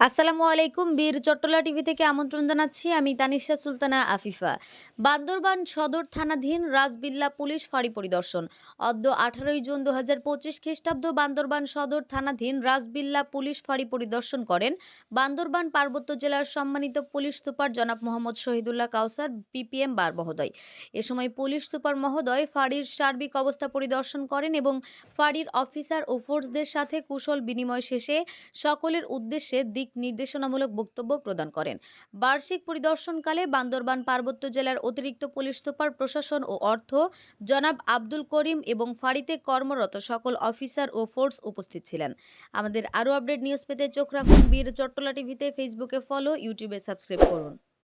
আসসালামু আলাইকুম, বীর চট্টলা টিভি থেকে আমন্ত্রণ জানাচ্ছি আমি তানিশা সুলতানা আফিফা। বান্দরবান সদর থানাধীন রাজবিল্লা পুলিশ ফাঁড়ি পরিদর্শন। অদ্য আঠারোই জুন দু হাজার পঁচিশ খ্রিস্টাব্দ বান্দরবান সদর থানাধীন রাজবিল্লা পুলিশ ফাঁড়ি পরিদর্শন করেন বান্দরবান পার্বত্য জেলার সম্মানিত পুলিশ সুপার জনাব মোহাম্মদ শহীদুল্লাহ কাউসার, বিপিএম বার মহোদয়। এ সময় পুলিশ সুপার মহোদয় ফাঁড়ির সার্বিক অবস্থা পরিদর্শন করেন এবং ফাঁড়ির অফিসার ও ফোর্সদের সাথে কুশল বিনিময় শেষে সকলের উদ্দেশ্যে দিক নির্দেশনামূলক বক্তব্য প্রদান করেন। বার্ষিক পরিদর্শনকালে বান্দরবান পার্বত্য জেলার অতিরিক্ত পুলিশ সুপার, প্রশাসন ও অর্থ জনাব আব্দুল করিম এবং ফাঁড়িতে কর্মরত সকল অফিসার ও ফোর্স উপস্থিত ছিলেন। আমাদের আরও আপডেট নিউজ পেতে চোখ রাখুন বীর চট্টলা টিভিতে, ফেসবুকে ফলো, ইউটিউবে সাবস্ক্রাইব করুন।